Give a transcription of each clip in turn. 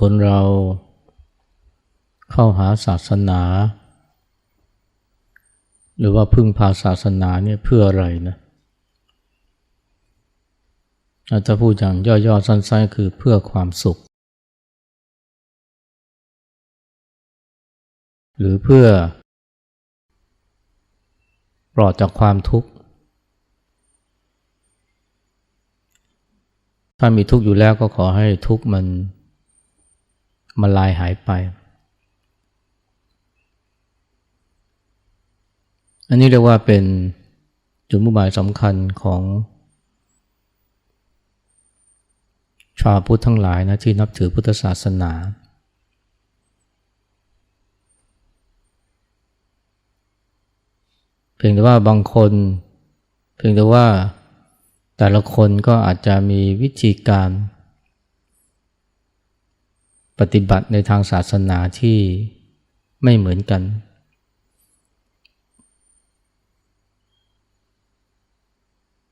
คนเราเข้าหาศาสนา หรือว่าพึ่งพาศาสนาเนี่ยเพื่ออะไรนะอาจจะพูดอย่างย่อๆสั้นๆคือเพื่อความสุข หรือเพื่อปลอดจากความทุกข์ ถ้ามีทุกข์อยู่แล้วก็ขอให้ทุกข์มัน มันลายหายไป อันนี้เรียกว่าเป็นจุดมุ่งหมายสำคัญของ ชาวพุทธทั้งหลายนะที่นับถือพุทธศาสนา เพียงแต่ว่าบางคน เพียงแต่ว่าแต่ละคนก็อาจจะมีวิธีการ ปฏิบัติในทางศาสนาที่ไม่เหมือนกัน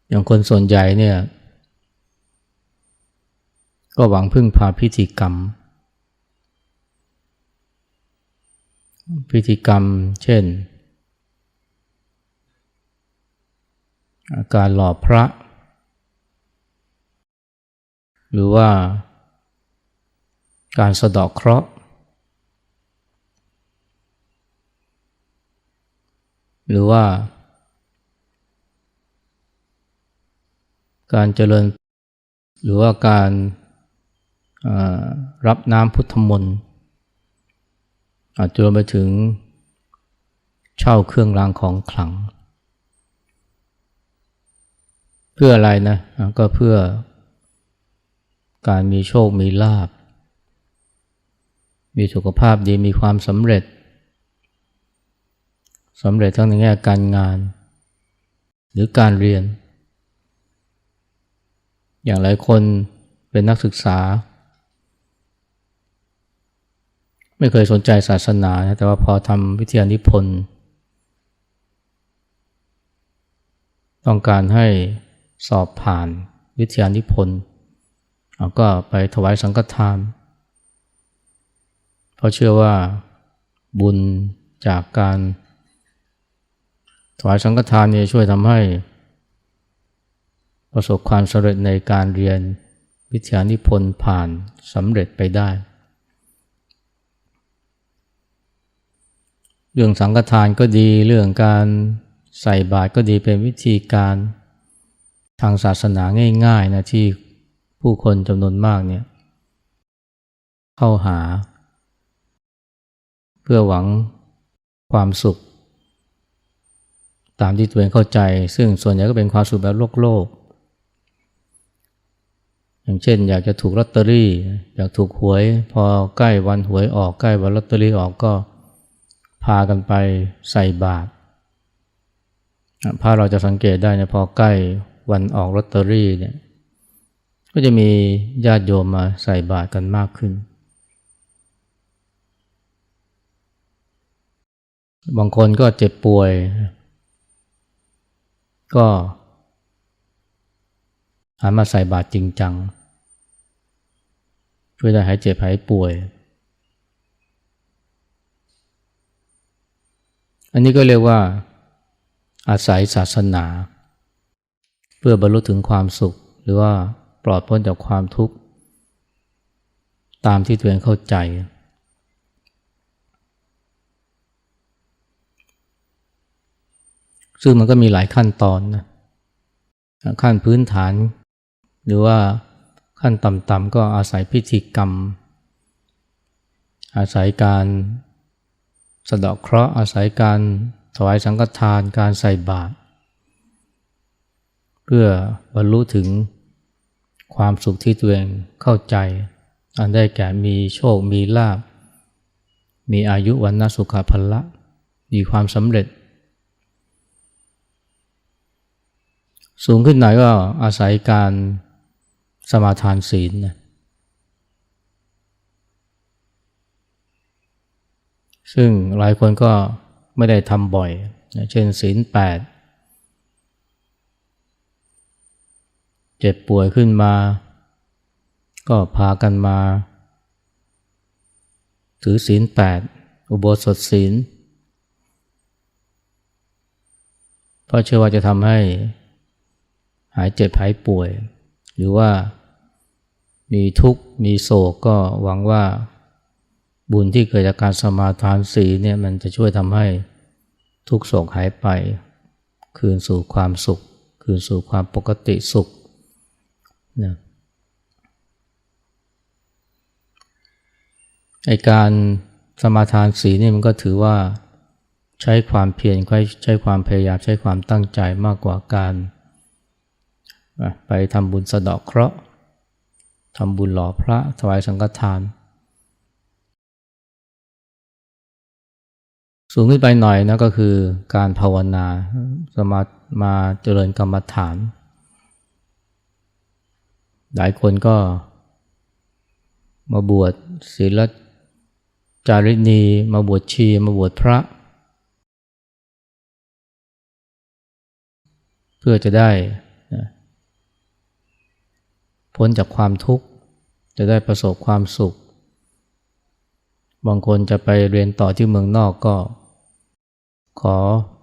อย่างคนส่วนใหญ่เนี่ย ก็หวังพึ่งพาพิธีกรรม พิธีกรรมเช่น การหล่อพระ หรือว่า การสะดอกเคราะห์ หรือว่า การเจริญ หรือว่าการรับน้ำพุทธมนต์อาจจะไปถึงเช่าเครื่องรางของขลัง เพื่ออะไรนะ ก็เพื่อการมีโชคมีลาบ มีสุขภาพดีมีความสำเร็จสำเร็จทั้งในแง่การงาน หรือการเรียน อย่างหลายคนเป็นนักศึกษา ไม่เคยสนใจศาสนาแต่ว่าพอทำวิทยานิพนธ์ต้องการให้สอบผ่านวิทยานิพนธ์ก็ไปถวายสังฆทานเพราะเชื่อว่าบุญจากการถวายสังฆทานเนี่ยช่วยทำให้ ประสบความสำเร็จในการเรียนวิทยานิพนธ์ผ่านสำเร็จไปได้ เรื่องสังฆทานก็ดีเรื่องการใส่บาตรก็ดีเป็นวิธีการทางศาสนาง่ายๆนะที่ผู้คนจำนวนมากเนี่ยเข้าหา เพื่อหวังความสุข ตามที่ตัวเองเข้าใจ ซึ่งส่วนใหญ่ก็เป็นความสุขแบบโลกโลก อย่างเช่น อยากจะถูกลอตเตอรี่ อยากถูกหวย พอใกล้วันหวยออกใกล้วันลอตเตอรี่ออกก็พากันไปใส่บาตรพาเราจะสังเกตได้เนี่ยพอใกล้วันออกลอตเตอรี่เนี่ยก็จะมีญาติโยมมาใส่บาตรกันมากขึ้น บางคนก็เจ็บป่วย ก็หันมาใส่บาตรจริงจังเพื่อจะหายเจ็บหายป่วย อันนี้ก็เรียกว่า อาศัยศาสนา เพื่อบรรลุถึงความสุข หรือว่าปลอดพ้นจากความทุกข์ ตามที่ตัวเองเข้าใจ ซึ่งมันก็มีหลายขั้นตอนนะขั้นพื้นฐาน หรือว่าขั้นต่ำๆก็อาศัยพิธีกรรม อาศัยการสะเดอกเคราะห์อาศัยการถวายสังฆทานการใส่บาตรเพื่อบรรลุถึงความสุขที่ตัวเองเข้าใจ อันได้แก่มีโชคมีลาบ มีอายุวันนสุขภละ มีความสำเร็จ สูงขึ้นหน่อยก็อาศัยการสมาทานศีลนะซึ่งหลายคนก็ไม่ได้ทำบ่อยเช่นศีลแปดเจ็บป่วยขึ้นมา ก็พากันมา ถือศีลแปดอุโบสถศีลเพราะเชื่อว่าจะทำให้ หายเจ็บหายป่วย หรือว่ามีทุกข์มีโศกก็หวังว่าบุญที่เกิดจากการสมาทานศีลเนี่ยมันจะช่วยทำให้ทุกโศกหายไป คืนสู่ความสุข คืนสู่ความปกติสุขนะไอการสมาทานศีลนี่มันก็ถือว่าใช้ความเพียรใช้ความพยายามใช้ความตั้งใจมากกว่าการ ไปทำบุญสะเดาะเคราะห์ทำบุญหล่อพระถวายสังฆทาน สูงขึ้นไปหน่อยนะก็คือการภาวนาสมามาเจริญกรรมฐาน หลายคนก็มาบวชศีลจารินีมาบวชชี มาบวชพระ เพื่อจะได้ พ้นจากความทุกข์ จะได้ประสบความสุข บางคนจะไปเรียนต่อที่เมืองนอกก็ ขอ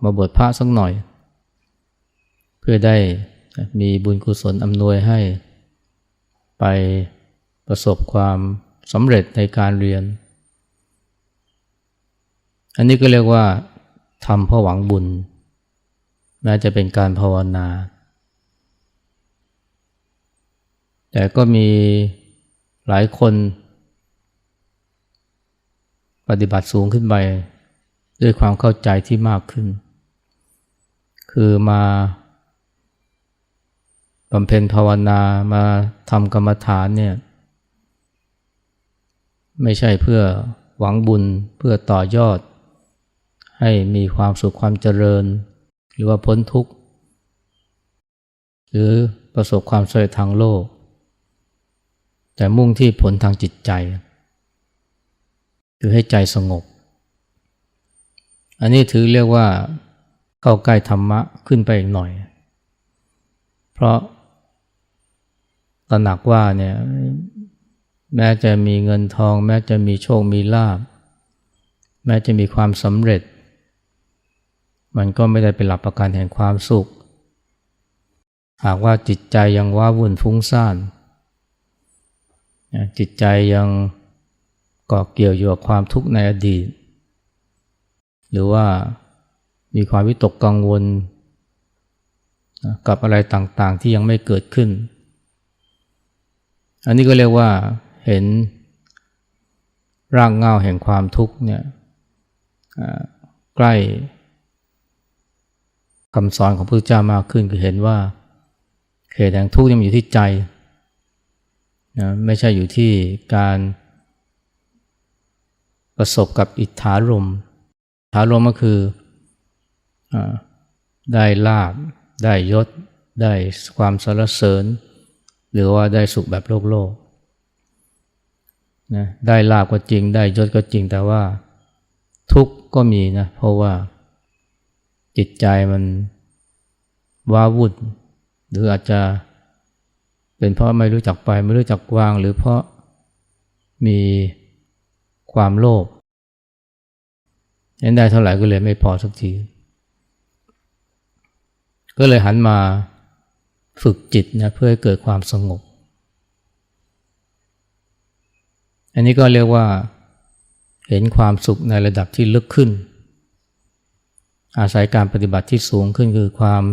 มาบวชพระสักหน่อย เพื่อได้มีบุญกุศลอำนวยให้ ไปประสบความสำเร็จในการเรียน อันนี้ก็เรียกว่าทำเพราะหวังบุญแม้จะเป็นการภาวนา แต่ก็มีหลายคน ปฏิบัติสูงขึ้นไปด้วยความเข้าใจที่มากขึ้น คือมาบำเพ็ญภาวนามาทำกรรมฐานเนี่ยไม่ใช่เพื่อหวังบุญเพื่อต่อยอด ให้มีความสุขความเจริญ หรือว่าพ้นทุกข์ หรือประสบความสำเร็จทางโลก แต่มุ่งที่ผลทางจิตใจ คือให้ใจสงบ อันนี้ถือเรียกว่าเข้าใกล้ธรรมะขึ้นไปอีกหน่อย เพราะตระหนักว่าเนี่ยแม้จะมีเงินทอง แม้จะมีโชคมีลาภแม้จะมีความสำเร็จ มันก็ไม่ได้เป็นหลักประกันแห่งความสุข หากว่าจิตใจยังว้าวุ่นฟุ้งซ่าน จิตใจยังเกาะเกี่ยวอยู่กับความทุกข์ในอดีต หรือว่ามีความวิตกกังวล กับอะไรต่างๆที่ยังไม่เกิดขึ้น อันนี้ก็เรียกว่าเห็นร่างเงาแห่งความทุกข์เนี่ยใกล้คำสอนของพระพุทธเจ้ามากขึ้นคือเห็นว่าเหตุแห่งทุกข์ยังอยู่ที่ใจ นะไม่ใช่อยู่ที่การประสบกับอิทธารมอิทธารมก็คืออได้ลาบ ได้ยศ ได้ความสรรเสริญ หรือว่าได้สุขแบบโลกโลกนะได้ลาบก็จริง ได้ยศก็จริง แต่ว่าทุกข์ก็มีนะ เพราะว่าจิตใจมันว้าวุ่นหรืออาจจะ เป็นเพราะไม่รู้จักไปไม่รู้จักวาง หรือเพราะมีความโลภเห็นได้เท่าไหร่ก็เลยไม่พอสักที ก็เลยหันมาฝึกจิตนะเพื่อให้เกิดความสงบ อันนี้ก็เรียกว่าเห็นความสุขในระดับที่ลึกขึ้น อาศัยการปฏิบัติที่สูงขึ้นคือความ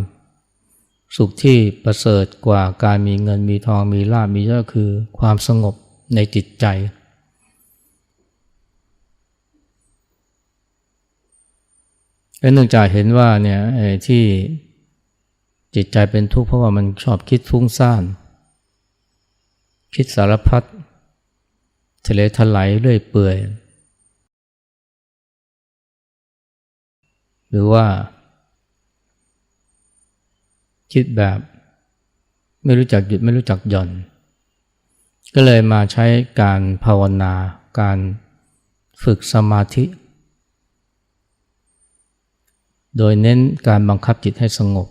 สุขที่ประเสริฐกว่าการมีเงินมีทองมีลาบมียศคือความสงบในจิตใจ เนื่องจากเห็นว่าเนี่ยที่จิตใจเป็นทุกข์เพราะว่ามันชอบคิดฟุ้งซ่าน คิดสารพัดทะเลทลายเรื่อยเปื่อย หรือว่า คิดแบบ ไม่รู้จักหยุดไม่รู้จักหย่อน ก็เลยมาใช้การภาวนา การฝึกสมาธิ โดยเน้นการบังคับจิตให้สงบ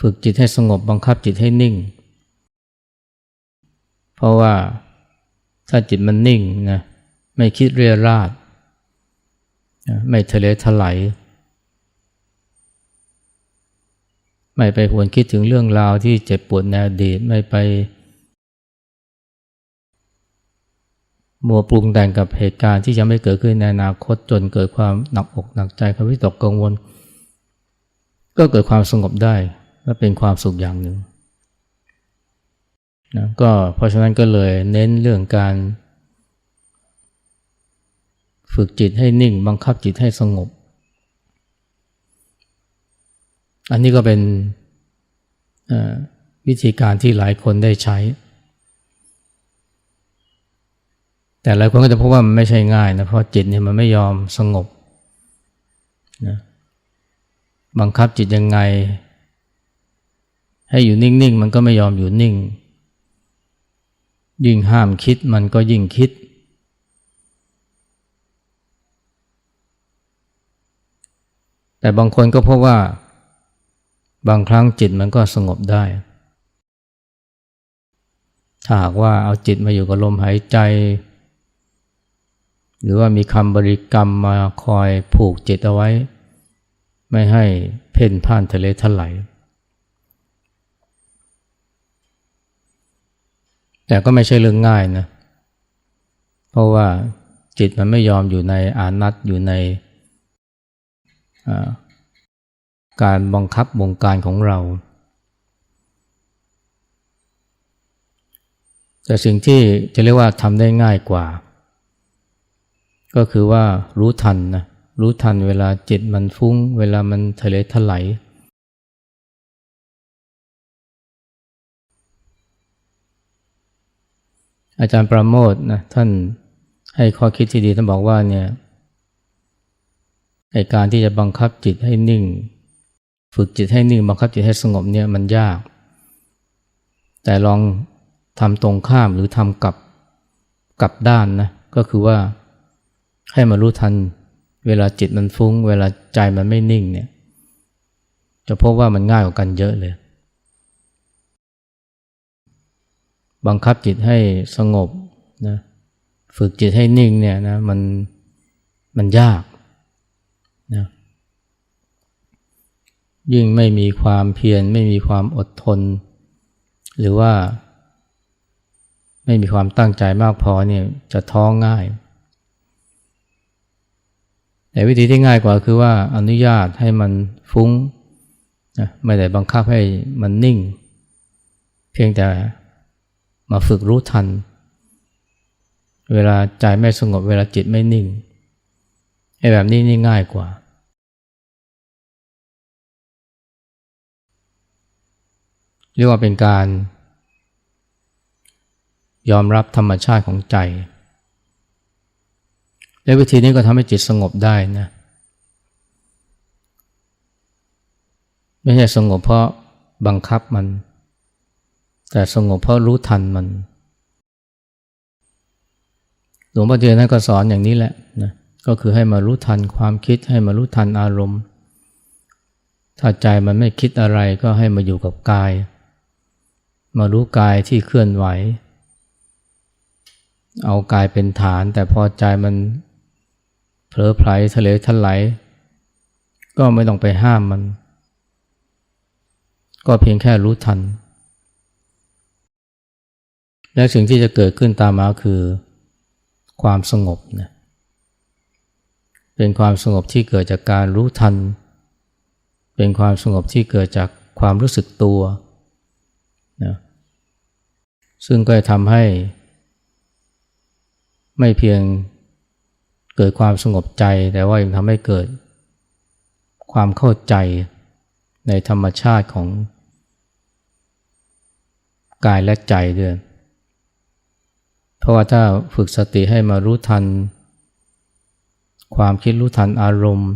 ฝึกจิตให้สงบบังคับจิตให้นิ่ง เพราะว่าถ้าจิตมันนิ่งนะไม่คิดเรียราด ไม่ทะเลถลาย ไม่ไปหวนคิดถึงเรื่องราวที่เจ็บปวดในอดีตไม่ไปมัวปรุงแต่งกับเหตุการณ์ที่จะไม่เกิดขึ้นในอนาคตจนเกิดความหนักอกหนักใจความวิตกกังวล ก็เกิดความสงบได้และเป็นความสุขอย่างหนึ่งนะก็เพราะฉะนั้นก็เลยเน้นเรื่องการ ฝึกจิตให้นิ่ง บังคับจิตให้สงบ อันนี้ก็เป็นวิธีการที่หลายคนได้ใช้ แต่หลายคนก็จะพบว่ามันไม่ใช่ง่ายนะเพราะจิตเนี่ยมันไม่ยอมสงบนะบังคับจิตยังไง ให้อยู่นิ่งๆ มันก็ไม่ยอมอยู่นิ่ง ยิ่งห้ามคิดมันก็ยิ่งคิด แต่บางคนก็พบว่า บางครั้งจิตมันก็สงบได้ ถ้าหากว่าเอาจิตมาอยู่กับลมหายใจ หรือว่ามีคำบริกรรมมาคอยผูกจิตเอาไว้ ไม่ให้เพ่นพ่านทะเลทลายแต่ก็ไม่ใช่เรื่องง่ายนะ เพราะว่าจิตมันไม่ยอมอยู่ในอานัตอยู่ใน การบังคับวงการของเรา แต่สิ่งที่จะเรียกว่าทำได้ง่ายกว่า ก็คือว่ารู้ทันนะรู้ทันเวลาจิตมันฟุ้ง เวลามันทะเลถลายอาจารย์ประโมทนะท่านให้ข้อคิดที่ดีท่านบอกว่าเนี่ยในการที่จะบังคับจิตให้นิ่ง ฝึกจิตให้นิ่งบังคับจิตให้สงบเนี่ยมันยาก แต่ลองทำตรงข้ามหรือทำกับกับด้านนะก็คือว่าให้มารู้ทันเวลาจิตมันฟุง้ง เวลาใจมันไม่นิ่งเนี่ยจะพบว่ามันง่ายกว่ากันเยอะเลย บังคับจิตให้สงบนะฝึกจิตให้นิ่งเนี่ยนะมันมันยากนะ ยิ่งไม่มีความเพียรไม่มีความอดทน หรือว่า ไม่มีความตั้งใจมากพอเนี่ยจะท้องง่าย แต่วิธีที่ง่ายกว่าคือว่าอนุญาตให้มันฟุ้งนะไม่ได้บังคับให้มันนิ่ง เพียงแต่มาฝึกรู้ทัน เวลาใจไม่สงบเวลาจิตไม่นิ่งไอ้แบบนี้นี่ง่ายกว่า เรียกว่าเป็นการ ยอมรับธรรมชาติของใจ และวิธีนี้ก็ทำให้จิตสงบได้นะไม่ใช่สงบเพราะบังคับมัน แต่สงบเพราะรู้ทันมันหลวงพ่อเทียนท่านก็สอนอย่างนี้แหละนะก็คือให้มารู้ทันความคิดให้มารู้ทันอารมณ์ถ้าใจมันไม่คิดอะไรก็ให้มาอยู่กับกาย มารู้กายที่เคลื่อนไหว เอากายเป็นฐาน แต่พอใจมันเผลอไผลทะเลทลายก็ไม่ต้องไปห้ามมัน ก็เพียงแค่รู้ทัน และสิ่งที่จะเกิดขึ้นตามมาคือความสงบนะเป็นความสงบที่เกิดจากการรู้ทัน เป็นความสงบที่เกิดจากความรู้สึกตัว ซึ่งก็จะทำให้ ไม่เพียงเกิดความสงบใจ แต่ว่ายังทำให้เกิด ความเข้าใจในธรรมชาติของ กายและใจด้วย เพราะว่าถ้าฝึกสติให้มารู้ทัน ความคิดรู้ทันอารมณ์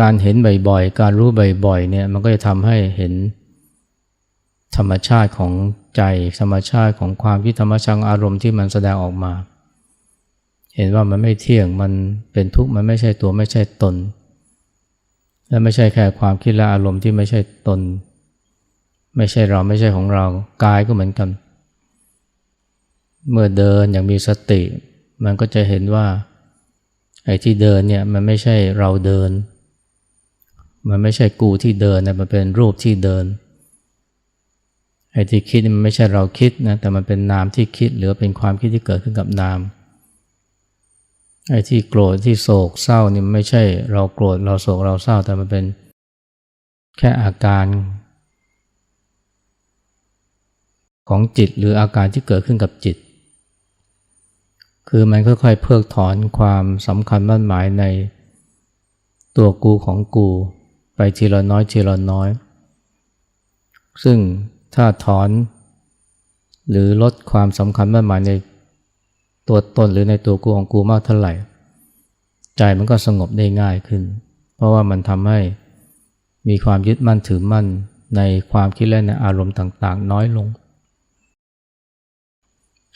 การเห็นบ่อยๆ การรู้บ่อยๆ เนี่ยมันก็จะทำให้เห็น ธรรมชาติของใจ ธรรมชาติของความคิดธรรมชาติอารมณ์ที่มันแสดงออกมา เห็นว่ามันไม่เที่ยงมันเป็นทุกข์มันไม่ใช่ตัวไม่ใช่ตน และไม่ใช่แค่ความคิดและอารมณ์ที่ไม่ใช่ตน ไม่ใช่เราไม่ใช่ของเรากายก็เหมือนกัน เมื่อเดินอย่างมีสติ มันก็จะเห็นว่าไอ้ที่เดินเนี่ยมันไม่ใช่เราเดิน มันไม่ใช่กูที่เดินนะมันเป็นรูปที่เดิน ไอ้ที่คิดมันไม่ใช่เราคิดนะแต่มันเป็นนามที่คิดหรือเป็นความคิดที่เกิดขึ้นกับนามไอ้ที่โกรธที่โศกเศร้านี่ไม่ใช่เราโกรธเราโศกเราเศร้าแต่มันเป็นแค่อาการ ของจิตหรืออาการที่เกิดขึ้นกับจิต คือมันค่อยๆเพิกถอนความสำคัญมั่นหมายในตัวกูของกู ไปทีละน้อยทีละน้อย ซึ่ง ถ้าถอน หรือลดความสำคัญมั่นหมายในตัวตนหรือในตัวกูของกูมากเท่าไหร่ ใจมันก็สงบได้ง่ายขึ้น เพราะว่ามันทำให้มีความยึดมั่นถือมั่นในความคิดและในอารมณ์ต่างๆ น้อยลง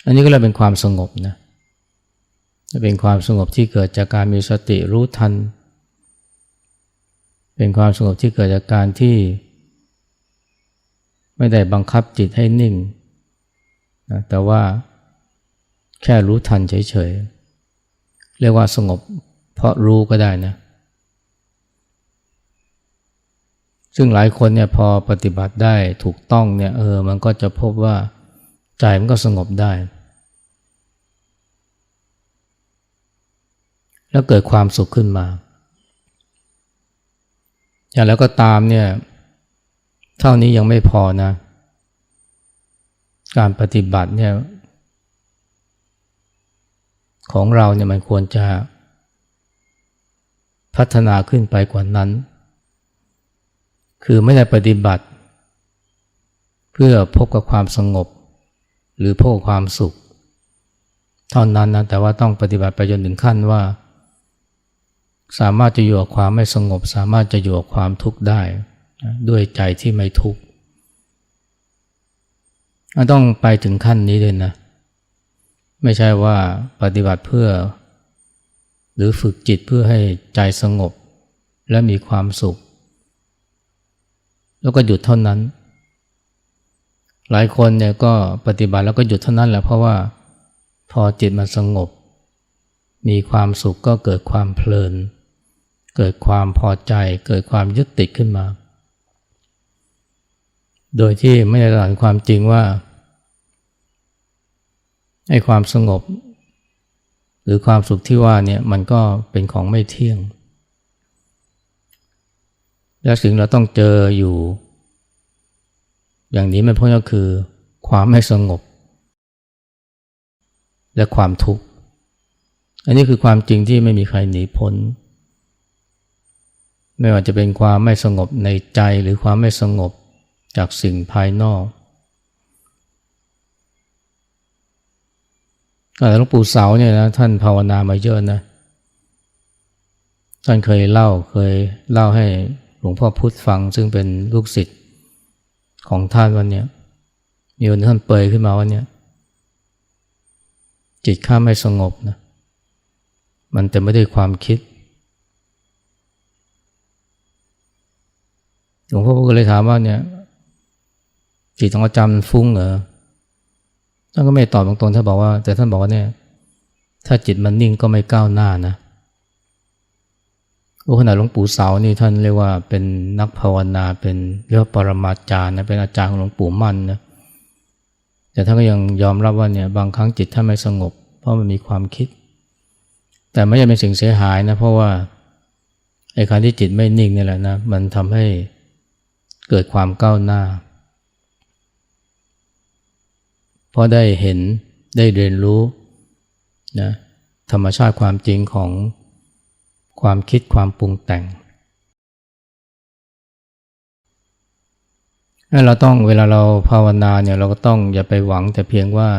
อันนี้ก็เลยเป็นความสงบนะเป็นความสงบที่เกิดจากการมีสติรู้ทัน เป็นความสงบที่เกิดจากการที่ ไม่ได้บังคับจิตให้นิ่งนะแต่ว่าแค่รู้ทันเฉยๆ เรียกว่าสงบเพราะรู้ก็ได้นะ ซึ่งหลายคนเนี่ยพอปฏิบัติได้ถูกต้องเนี่ยเออมันก็จะพบว่าใจมันก็สงบได้ แล้วเกิดความสุขขึ้นมา อย่างแล้วก็ตามเนี่ย เท่านี้ยังไม่พอนะ การปฏิบัติเนี่ยของเราเนี่ยมันควรจะพัฒนาขึ้นไปกว่านั้น คือไม่ได้ปฏิบัติ เพื่อพบกับความสงบ หรือพบความสุข เท่านั้นนะแต่ว่าต้องปฏิบัติไปจนถึงขั้นว่า สามารถจะอยู่กับความไม่สงบ สามารถจะอยู่กับความทุกข์ได้ ด้วยใจที่ไม่ทุกข์ต้องไปถึงขั้นนี้เลยนะ ไม่ใช่ว่าปฏิบัติเพื่อ หรือฝึกจิตเพื่อให้ใจสงบ และมีความสุข แล้วก็หยุดเท่านั้น หลายคนเนี่ยก็ปฏิบัติแล้วก็หยุดเท่านั้นแหละเพราะว่าพอจิตมันสงบ มีความสุขก็เกิดความเพลิน เกิดความพอใจ เกิดความยึดติดขึ้นมา โดยที่ไม่ได้หลันความจริงว่าไอ้ความสงบ หรือความสุขที่ว่าเนี่ยมันก็เป็นของไม่เที่ยง และสิ่งเราต้องเจออยู่ อย่างนี้ไม่พ้นก็คือ ความไม่สงบ และความทุกข์ อันนี้คือความจริงที่ไม่มีใครหนีพ้น ไม่ว่าจะเป็นความไม่สงบในใจหรือความไม่สงบ จากสิ่งภายนอกหลวงปู่เสาเนี่ยนะท่านภาวนามาเยอะนะ ท่านเคยเล่าเคยเล่าให้หลวงพ่อพุธฟังซึ่งเป็นลูกศิษย์ของท่านวันเนี้ยมีวันท่านเปยขึ้นมาวันเนี้ยจิตข้าไม่สงบนะ มันแต่ไม่ได้ความคิด หลวงพ่อก็เลยถามว่าเนี่ย จิตของอาจารย์ฟุ้งเหรอท่านก็ไม่ตอบตรงๆท่านบอกว่า แต่ท่านบอกว่าเนี่ย ถ้าจิตมันนิ่งก็ไม่ก้าวหน้านะโอ้ขนาดหลวงปู่เสานี่ท่านเรียกว่าเป็นนักภาวนาเป็นเรียกว่าปรมาจารย์นะเป็นอาจารย์ของหลวงปู่มั่นนะแต่ท่านก็ยังยอมรับว่าเนี่ยบางครั้งจิตท่านไม่สงบ เพราะมันมีความคิด แต่ไม่ใช่เป็นสิ่งเสียหายนะเพราะว่าไอ้การที่จิตไม่นิ่งนี่แหละนะมันทำให้เกิดความก้าวหน้า เพราะได้เห็นได้เรียนรู้นะธรรมชาติความจริงของความคิดความปรุงแต่ง เราต้องเวลาเราภาวนาเนี่ยเราก็ต้องอย่าไปหวังแต่เพียงว่า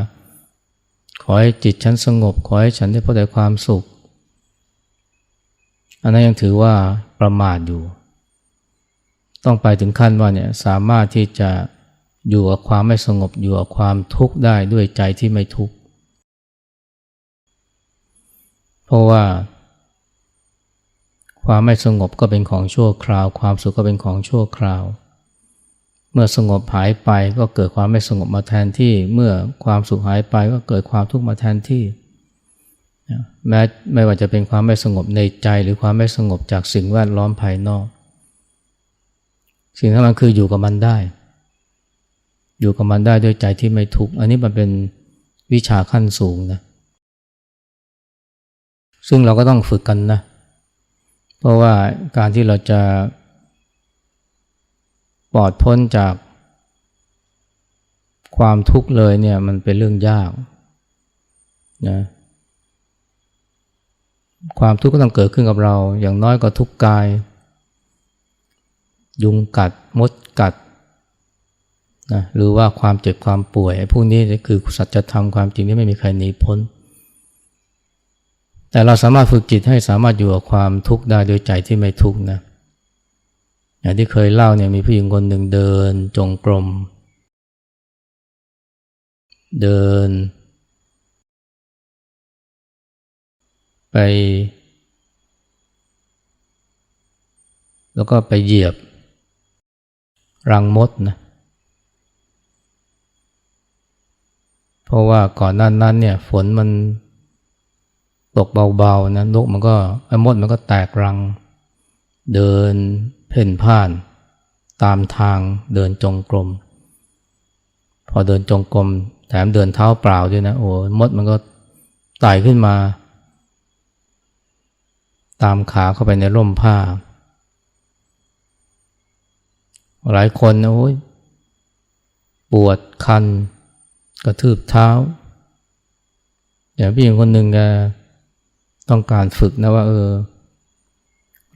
ขอให้จิตฉันสงบ ขอให้ฉันได้พบแต่ความสุข อันนั้นยังถือว่าประมาทอยู่ ต้องไปถึงขั้นว่าเนี่ยสามารถที่จะ อยู่กับความไม่สงบอยู่กับความทุกข์ได้ด้วยใจที่ไม่ทุกข์ เพราะว่า ความไม่สงบก็เป็นของชั่วคราว ความสุขก็เป็นของชั่วคราว เมื่อสงบหายไปก็เกิดความไม่สงบมาแทนที่ เมื่อความสุขหายไปก็เกิดความทุกข์มาแทนที่แม้ไม่ว่าจะเป็นความไม่สงบในใจหรือความไม่สงบจากสิ่งแวดล้อมภายนอก สิ่งที่มันคืออยู่กับมันได้ อยู่กับมันได้ด้วยใจที่ไม่ทุกข์อันนี้มันเป็นวิชาขั้นสูงนะ ซึ่งเราก็ต้องฝึกกันนะ เพราะว่าการที่เราจะปลอดพ้นจากความทุกข์เลยเนี่ยมันเป็นเรื่องยากนะความทุกข์ก็ต้องเกิดขึ้นกับเรา อย่างน้อยก็ทุกข์กาย ยุงกัด มดกัด นะหรือว่าความเจ็บความป่วยไอ้พวกนี้คือสัจธรรมความจริงที่ไม่มีใครหนีพ้น แต่เราสามารถฝึกจิตให้สามารถอยู่กับความทุกข์ได้โดยใจที่ไม่ทุกข์นะอย่างที่เคยเล่าเนี่ยมีผู้หญิงคนหนึ่งเดินจงกรม เดิน ไป แล้วก็ไปเหยียบรังมดนะเพราะว่าก่อนหน้านั้นเนี่ยฝนมันตกเบาๆนะนกมันก็ไอ้มดมันก็แตกรัง เดินเพ่นพ่าน ตามทางเดินจงกรม พอเดินจงกรมแถมเดินเท้าเปล่าด้วยนะโอ้มดมันก็ไต่ขึ้นมา ตามขาเข้าไปในร่มผ้า หลายคนนะโอ้ยปวดคัน กระทืบเท้า อย่างพี่หญิงคนหนึ่งแกต้องการฝึกนะว่า เออ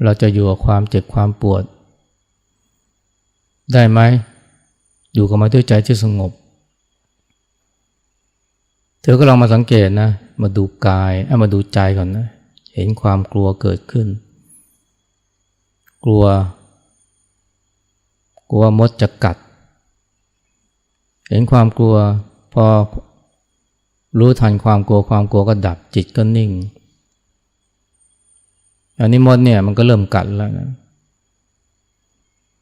เราจะอยู่กับความเจ็บความปวด ได้ไหม อยู่กับมันด้วยใจที่สงบ เธอก็ลองมาสังเกตนะ มาดูกายเอามาดูใจก่อนนะ เห็นความกลัวเกิดขึ้น กลัว กลัวมดจะกัด เห็นความกลัว พอรู้ทันความกลัวความกลัวก็ดับจิตก็นิ่ง อันนี้มดเนี่ยมันก็เริ่มกัดแล้วนะ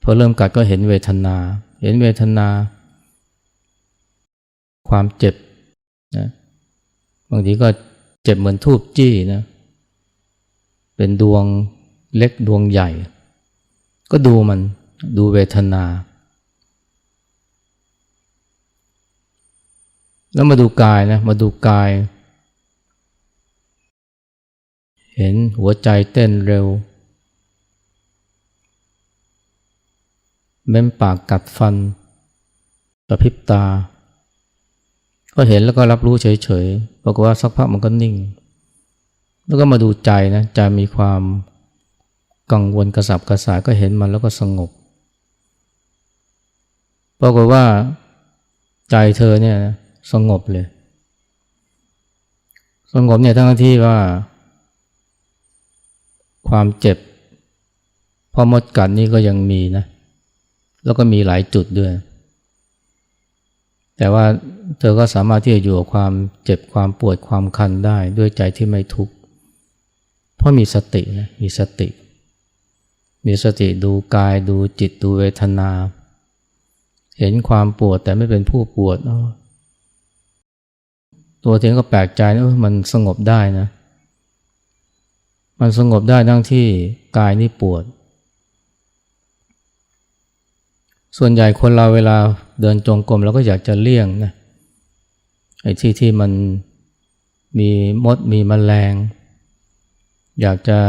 พอเริ่มกัดก็เห็นเวทนา เห็นเวทนา ความเจ็บนะบางทีก็เจ็บเหมือนทูบจี้นะเป็นดวงเล็กดวงใหญ่ ก็ดูมันดูเวทนา แล้วมาดูกายนะ มาดูกาย เห็นหัวใจเต้นเร็ว เม้มปากกัดฟันกระพริบตา ก็เห็นแล้วก็รับรู้เฉยๆปรากฏว่าสักพักมันก็นิ่ง แล้วก็มาดูใจนะใจมีความกังวลกระสับกระส่ายก็เห็นมันแล้วก็สงบปรากฏว่าใจเธอเนี่ย สงบเลย สงบเนี่ยทั้งที่ว่า ความเจ็บพอมดกัดนี่ก็ยังมีนะ แล้วก็มีหลายจุดด้วย แต่ว่าเธอก็สามารถที่จะอยู่กับความเจ็บความปวดความคันได้ด้วยใจที่ไม่ทุกข์เพราะมีสตินะมีสติ มีสติดูกายดูจิตดูเวทนา เห็นความปวดแต่ไม่เป็นผู้ปวด ตัวเองก็แปลกใจนะมันสงบได้นะ มันสงบได้ทั้งที่กายนี่ปวด ส่วนใหญ่คนเราเวลาเดินจงกรมเราก็อยากจะเลี่ยงนะไอ้ที่ที่มันมีมดมีมแมลง อยากจะ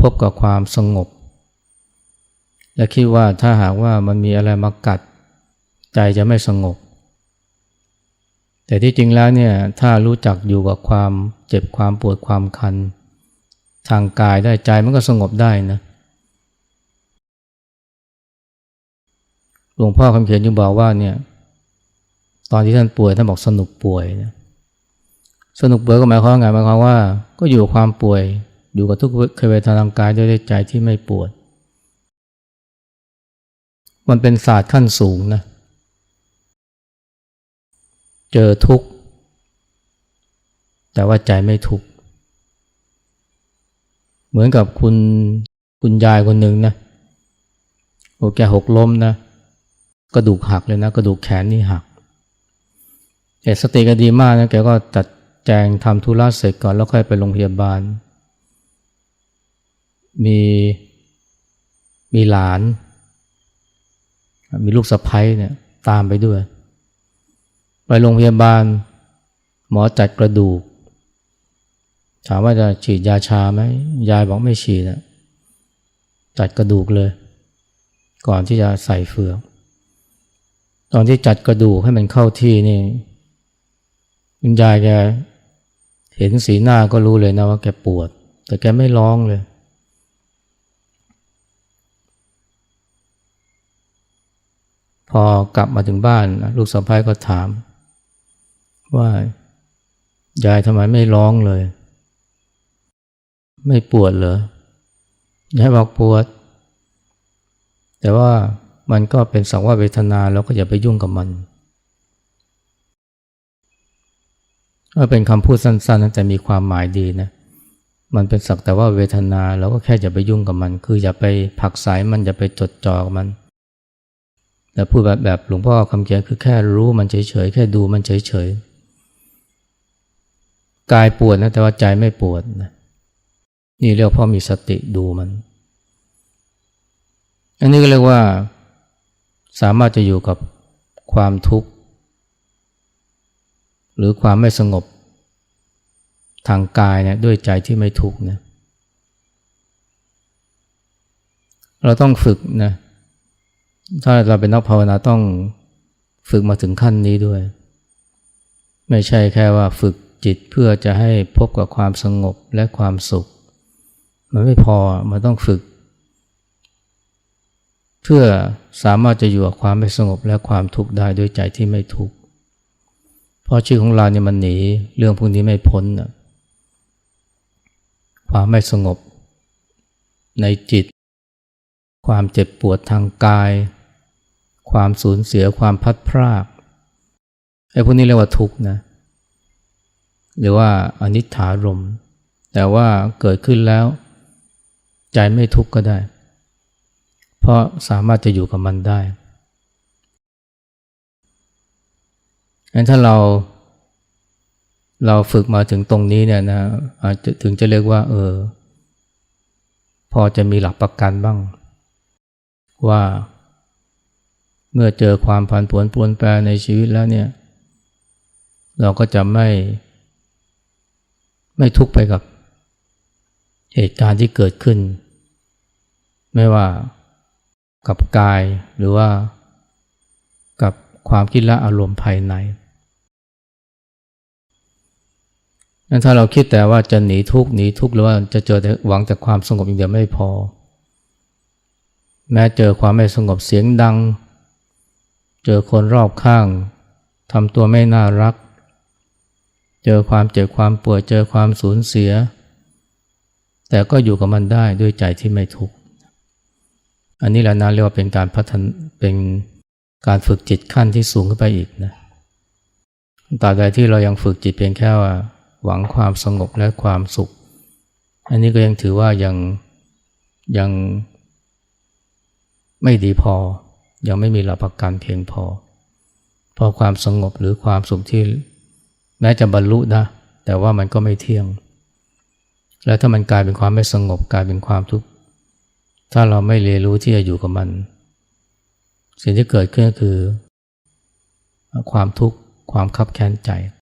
พบกับความสงบ และคิดว่าถ้าหากว่ามันมีอะไรมากัด ใจจะไม่สงบ แต่ที่จริงแล้วเนี่ยถ้ารู้จักอยู่กับความเจ็บความปวดความคัน ทางกายได้ใจมันก็สงบได้นะหลวงพ่อคำเขียนยังบอกว่าเนี่ยตอนที่ท่านป่วยท่านบอกสนุกป่วยนะสนุกป่วยก็หมายความว่าไงหมายความว่า ก็อยู่กับความป่วย อยู่กับทุกขเวทนาทางกายด้วยใจที่ไม่ปวด มันเป็นศาสตร์ขั้นสูงนะเเจอทุกข์ แต่ว่าใจไม่ทุกข์ เหมือนกับคุณคุณยายคนหนึ่งนะโอแกหกล้มนะกระดูกหักเลยนะกระดูกแขนนี่หักแต่สติก็ดีมากนะแกก็จัดแจงทำธุระเสร็จก่อนแล้วค่อยไปโรงพยาบาล มีมีหลาน มีลูกสะพ้ยเนี่ยตามไปด้วย ไปโรงพยาบาล หมอจัดกระดูก ถามว่าจะฉีดยาชาไหมยายบอกไม่ฉีดนะจัดกระดูกเลย ก่อนที่จะใส่เฟือกตอนที่จัดกระดูกให้มันเข้าที่นี่คุณยายแกเห็นสีหน้าก็รู้เลยนะว่าแกปวด แต่แกไม่ร้องเลย พอกลับมาถึงบ้าน ลูกสะพ้ายก็ถาม ว่ายายทำไมไม่ร้องเลย ไม่ปวดเหรอยายบอกปวด แต่ว่ามันก็เป็นสังว่าเวทนาเราก็อย่าไปยุ่งกับมันก็เป็นคำพูดสั้นๆแต่มีความหมายดีนะ มันเป็นสักแต่ว่าเวทนาเราก็แค่อย่าไปยุ่งกับมัน คืออย่าไปผักสายมันอย่าไปจดจ่อกับมันแต่พูดแบบแบบหลวงพ่อคำเขียนคือแค่รู้มันเฉยๆแค่ดูมันเฉยๆ กายปวดนะแต่ว่าใจไม่ปวดนะนี่เรียกพ่อมีสติดูมัน อันนี้ก็เรียกว่า สามารถจะอยู่กับความทุกข์ หรือความไม่สงบทางกายเนี่ยด้วยใจที่ไม่ทุกข์นะเราต้องฝึกนะถ้าเราเป็นนักภาวนาต้องฝึกมาถึงขั้นนี้ด้วย ไม่ใช่แค่ว่าฝึก จิตเพื่อจะให้พบกับความสงบและความสุข มันไม่พอมันต้องฝึก เพื่อสามารถจะอยู่กับความไม่สงบและความทุกข์ได้ด้วยใจที่ไม่ทุกข์เพราะชีวิตของเราเนี่ยมันหนี เรื่องพวกนี้ไม่พ้นนะความไม่สงบ ในจิต ความเจ็บปวดทางกาย ความสูญเสียความพัดพรากไอ้พวกนี้เรียกว่าทุกข์นะ หรือว่าอนิจฐารม แต่ว่าเกิดขึ้นแล้ว ใจไม่ทุกข์ก็ได้ เพราะสามารถจะอยู่กับมันได้งั้นถ้าเราเราฝึกมาถึงตรงนี้เนี่ยนะอาจจะถึงจะเรียกว่า เออ พอจะมีหลักประกันบ้าง ว่า เมื่อเจอความผันผวนปรวนแปรในชีวิตแล้วเนี่ย เราก็จะไม่ ไม่ทุกข์ไปกับเหตุการณ์ที่เกิดขึ้น ไม่ว่ากับกายหรือว่ากับความคิดและอารมณ์ภายในนั้นถ้าเราคิดแต่ว่าจะหนีทุกหนีทุกหรือว่าจะเจอแต่หวังแต่ความสงบอย่างเดียวไม่พอ แม้เจอความไม่สงบเสียงดัง เจอคนรอบข้างทำตัวไม่น่ารัก เจอความเจ็บความปวดเจอความสูญเสีย แต่ก็อยู่กับมันได้ด้วยใจที่ไม่ทุกข์อันนี้แหละนะเรียกว่าเป็นการพัฒนเป็นการฝึกจิตขั้นที่สูงขึ้นไปอีกนะตราบใดที่เรายังฝึกจิตเพียงแค่ว่าหวังความสงบและความสุข อันนี้ก็ยังถือว่ายังยังไม่ดีพอ ยังไม่มีหลักประกันเพียงพอ เพราะความสงบหรือความสุขที่ แม้จะบรรลุนะ แต่ว่ามันก็ไม่เที่ยง แล้วถ้ามันกลายเป็นความไม่สงบกลายเป็นความทุกข์ถ้าเราไม่เรียนรู้ที่จะอยู่กับมัน สิ่งที่เกิดขึ้นก็คือ ความทุกข์ความคับแค้นใจ